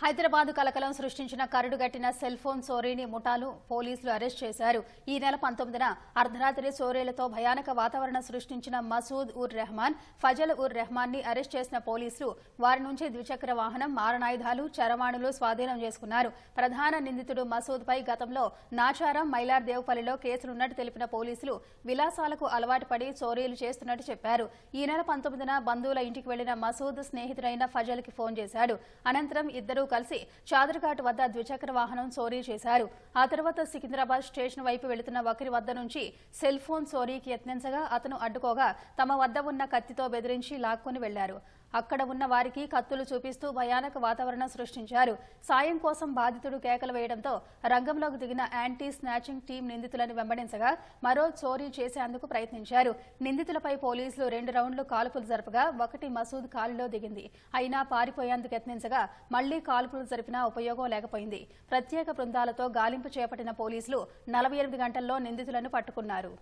హైదరాబాద్ కలకలం సృష్టించిన కరడుగట్టిన cell phone చోరీని ముఠాలు పోలీసులు అరెస్ట్ చేశారు. ఈ నెల పంతొమ్మిదిన అర్ధరాత్రి చోరీలతో భయానక వాతావరణం సృష్టించిన మసూద్ ఉర్ రెహమాన్ ఫజల్ ఉర్ రెహమాన్ని అరెస్ట్ చేసిన పోలీసులు వారి నుంచి ద్విచక్ర వాహనం మారణాయుధాలు చరవాణులు స్వాధీనం చేసుకున్నారు. ప్రధాన నిందితుడు మసూద్ పై గతంలో నాచారం మైలార్ దేవపల్లిలో కేసులున్నట్టు తెలిపిన పోలీసులు విలాసాలకు అలవాటు పడి చోరీలు చేస్తున్నట్టు చెప్పారు. ఈ నెల పంతొమ్మిదిన బంధువుల ఇంటికి వెళ్ళిన మసూద్ స్నేహితుడైన ఫజల్కి ఫోన్ చేశాడు. అనంతరం ఇద్దరు కలిసి చాదర్ఘాట్ వద్ద ద్విచక్ర వాహనం చోరీ చేశారు. ఆ తర్వాత సికింద్రాబాద్ స్టేషన్ వైపు వెళుతున్న ఒకరి వద్ద నుంచి సెల్ ఫోన్ చోరీకి యత్నించగా అతను అడ్డుకోగా తమ వద్ద ఉన్న కత్తితో బెదిరించి లాక్కొని వెళ్ళారు. అక్కడ ఉన్న వారికి కత్తులు చూపిస్తూ భయానక వాతావరణం సృష్టించారు. సాయం కోసం బాధితుడు కేకలు వేయడంతో రంగంలోకి దిగిన యాంటీ స్నాచింగ్ టీం నిందితులను వెంబడించగా మరో చోరీ చేసేందుకు ప్రయత్నించారు. నిందితులపై పోలీసులు రెండు రౌండ్లు కాల్పులు జరపగా ఒకటి మసూద్ కాలులో దిగింది. అయినా పారిపోయేందుకు యత్నించగా మళ్ళీ కాల్పులు జరిపినా ఉపయోగం లేకపోయింది. ప్రత్యేక బృందాలతో గాలింపు చేపట్టిన పోలీసులు నలభై ఎనిమిది గంటల్లో నిందితులను పట్టుకున్నారు.